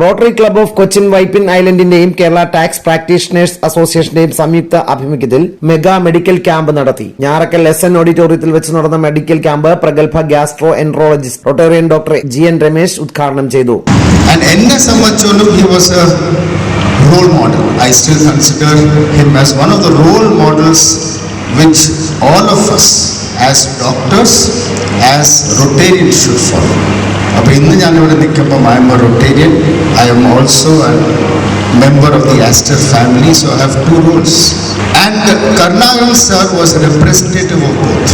Rotary club of Cochin Vypin ഐലൻഡിന്റെയും Kerala tax practitioners അസോസിയേഷന്റെയും സംയുക്ത ആഭിമുഖ്യത്തിൽ മെഗാ മെഡിക്കൽ ക്യാമ്പ് നടത്തി. ഞാറക്കൽ എസ് എൻ ഓഡിറ്റോറിയത്തിൽ വെച്ച് നടന്ന മെഡിക്കൽ ക്യാമ്പ് പ്രഗത്ഭ gastroenterologist Rotarian doctor G N Ramesh ഉദ്ഘാടനം ചെയ്തു. എന്നെ സംബന്ധിച്ചോളം of us as doctors, as Rotarians should follow. അപ്പോൾ ഇന്ന് ഞാനിവിടെ നിൽക്കുമ്പോൾ I am a Rotarian I am also a member of the Astor family, so I have two roles. And Karnagaran sir was a representative of both.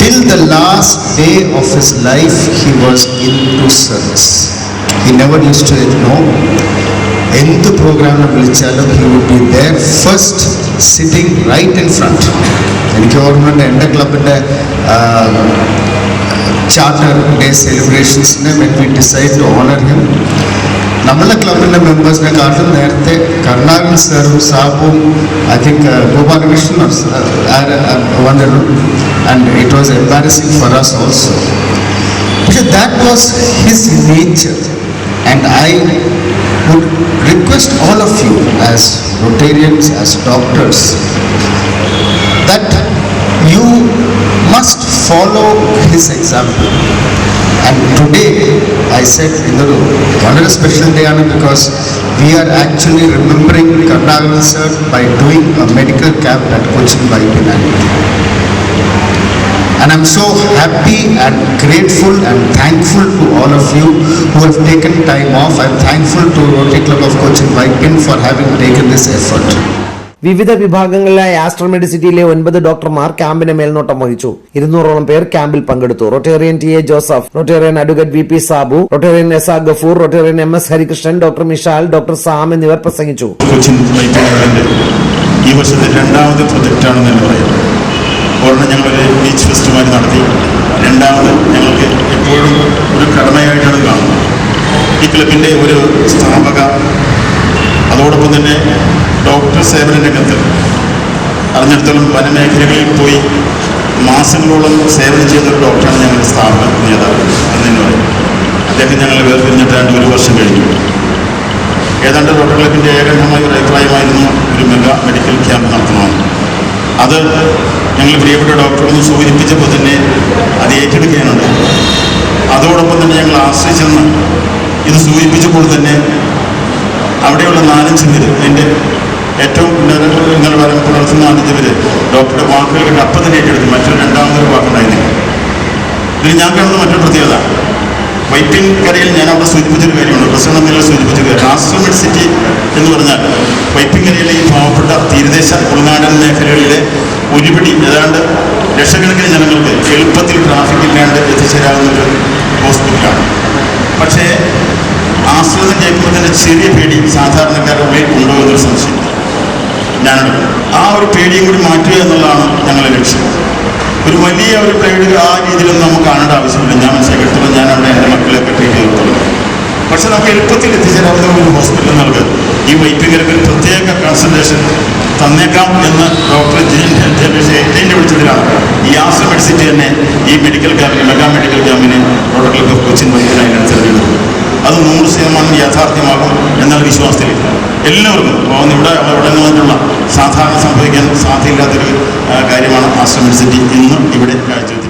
Till the last day of his life, he was into service. He never used to know. എന്ത് പ്രോഗ്രാമിനെ വിളിച്ചാലും he would be there first sitting right in front എനിക്ക് ഓർമ്മയുണ്ട് എൻ്റെ ക്ലബിൻ്റെ charter day സെലിബ്രേഷൻസിന് when we decide to honour him നമ്മളെ ക്ലബിൻ്റെ മെമ്പേഴ്സിനെ കാട്ടിലും നേരത്തെ കരുണാകരൻ സാറും സാബും ഐ തിങ്ക് ഗോപാലകൃഷ്ണൻ വന്നിരുന്നു and it was embarrassing for us also പക്ഷെ that was his nature and I would request all of you as Rotarians, as doctors, follow his example. And today, I said in the room, on a special day, Anand, because we are actually remembering Karnagal sir by doing a medical camp at Cochin by humanity. And I'm so happy and grateful and thankful to all of you who have taken time off. I'm thankful to Rotary Club of Cochin Waipin for having taken this effort. വിവിധ വിഭാഗങ്ങളിലായ ആസ്ട്രോമെഡ് സിറ്റിയിലെ ഒൻപത് ഡോക്ടർമാർ ക്യാമ്പിന് മേൽനോട്ടം വഹിച്ചു. ഇരുന്നൂറോളം പേർ ക്യാമ്പിൽ പങ്കെടുത്തു. Rotarian T A Joseph Rotarian advocate V P Sabu Rotarian S R Gafoor Rotarian M S Harikrishnan doctor Mishal doctor Sam എന്നിവർ പ്രസംഗിച്ചു. ഈ വർഷത്തെ രണ്ടാമത്തെ പ്രൊജക്റ്റാണെന്ന് തന്നെ പറയാം. ഒരെണ്ണം ഞങ്ങളൊരു ബീച്ച് ഫെസ്റ്റുമായി നടത്തി. രണ്ടാമത് ഞങ്ങൾക്ക് എപ്പോഴും ഒരു കടമയായിട്ടാണ് കാണുന്നത്. ഈ ക്ലബിന്റെ ഒരു സ്ഥാപക അതോടൊപ്പം തന്നെ ഡോക്ടർ സേവന രംഗത്ത് അറിഞ്ഞിടത്തോളം പല മേഖലകളിൽ പോയി മാസങ്ങളോളം സേവനം ചെയ്ത ഒരു ഡോക്ടറാണ് ഞങ്ങളുടെ സ്ഥാപന നേതാവ് എന്ന് തന്നെ പറയും. അദ്ദേഹം ഞങ്ങൾ വേർതിരിഞ്ഞിട്ട് രണ്ട് ഒരു വർഷം കഴിഞ്ഞു. ഏതാണ്ട് ഡോക്ടർ ക്ലബിന്റെ ഏകണ്ഠമായ ഒരു അഭിപ്രായമായിരുന്നു ഒരു മെഗാ മെഡിക്കൽ ക്യാമ്പ് നടത്തണമെന്ന് അത് ഞങ്ങൾ പ്രിയപ്പെട്ട ഡോക്ടറൊന്ന് സൂചിപ്പിച്ചപ്പോൾ തന്നെ അത് ഏറ്റെടുക്കാനുണ്ട് അതോടൊപ്പം തന്നെ ഞങ്ങൾ ആശ്രയിച്ചെന്ന് ഇത് സൂചിപ്പിച്ചപ്പോൾ തന്നെ അവിടെയുള്ള നാലഞ്ച് പേര് എന്റെ ഏറ്റവും നിങ്ങൾ പറയാൻ പുലർത്തുന്ന നാലഞ്ച് പേര് ഡോക്ടറുടെ വാക്കുകൾ കേട്ട് അപ്പം തന്നെ ഏറ്റെടുത്തു മറ്റൊരു രണ്ടാമതൊരു വാക്കുണ്ടായിരുന്നില്ല ഇതിൽ ഞാൻ കാണുന്ന മറ്റൊരു പ്രത്യേകത. വൈപ്പിൻ കരയിൽ ഞാൻ അവിടെ സൂചിപ്പിച്ചൊരു കാര്യമുണ്ട്. പ്രസംഗം മേലെ സൂചിപ്പിച്ചത് ട്രാൻസ്ഫോമഡ് സിറ്റി എന്ന് പറഞ്ഞാൽ വൈപ്പിൻ കരയിലെ ഈ പാവപ്പെട്ട തീരദേശ ഉൾനാടൻ മേഖലകളിലെ ഒരുപിടി ഏതാണ്ട് ലക്ഷക്കണക്കിന് ജനങ്ങൾക്ക് എളുപ്പത്തിൽ ട്രാഫിക് ഇല്ലാണ്ട് എത്തിച്ചേരാവുന്ന ഒരു ഹോസ്പിറ്റലാണ് പക്ഷേ ആശ്രിതം തന്നെ ചെറിയ പേടി സാധാരണക്കാരുടെ ഉള്ളിൽ ഉണ്ടോ എന്നൊരു സംശയം. ഒരു പേടിയും കൂടി മാറ്റുക എന്നുള്ളതാണ് ഞങ്ങളുടെ ലക്ഷ്യം. ഒരു വലിയ ഒരു പേടി ആ രീതിയിലൊന്നും നമുക്ക് കാണേണ്ട ആവശ്യമില്ല. ഞാൻ മനസ്സിലാക്കിയെടുത്തോളം ഞാൻ അവിടെ എന്റെ മക്കളെയൊക്കെ ട്രീറ്റ് പക്ഷെ നമുക്ക് എളുപ്പത്തിൽ എത്തിച്ചേരാവുന്ന ഒരു ഹോസ്പിറ്റൽ നൽകുക. ഈ വൈപ്പികർക്ക് ഒരു പ്രത്യേക കൺസൾട്ടേഷൻ തന്നേക്കാം എന്ന് ഡോക്ടർ ജിൻ ജെയിന്റെ വിളിച്ചതിലാണ്. ഈ ആശ്ര മെഡിസിറ്റി തന്നെ ഈ മെഡിക്കൽ ക്യാമ്പിന് മെഗാ മെഡിക്കൽ ക്യാമ്പിന് ഡോക്ടർ ഓഫ് കൊച്ചിൻ വൈപ്പിനായിട്ട് തിരഞ്ഞെടുത്തത് അത് നൂറ് ശതമാനം യാഥാർത്ഥ്യമാകും എന്നുള്ള വിശ്വാസത്തിൽ എല്ലാവർക്കും പോകുന്ന ഇവിടെ അവിടെ നിന്നുള്ള സാധാരണ സംഭവിക്കാൻ സാധ്യമില്ലാത്തൊരു കാര്യമാണ് ആശ്രമ സിറ്റി ഇന്നും ഇവിടെ കാഴ്ചവെച്ചത്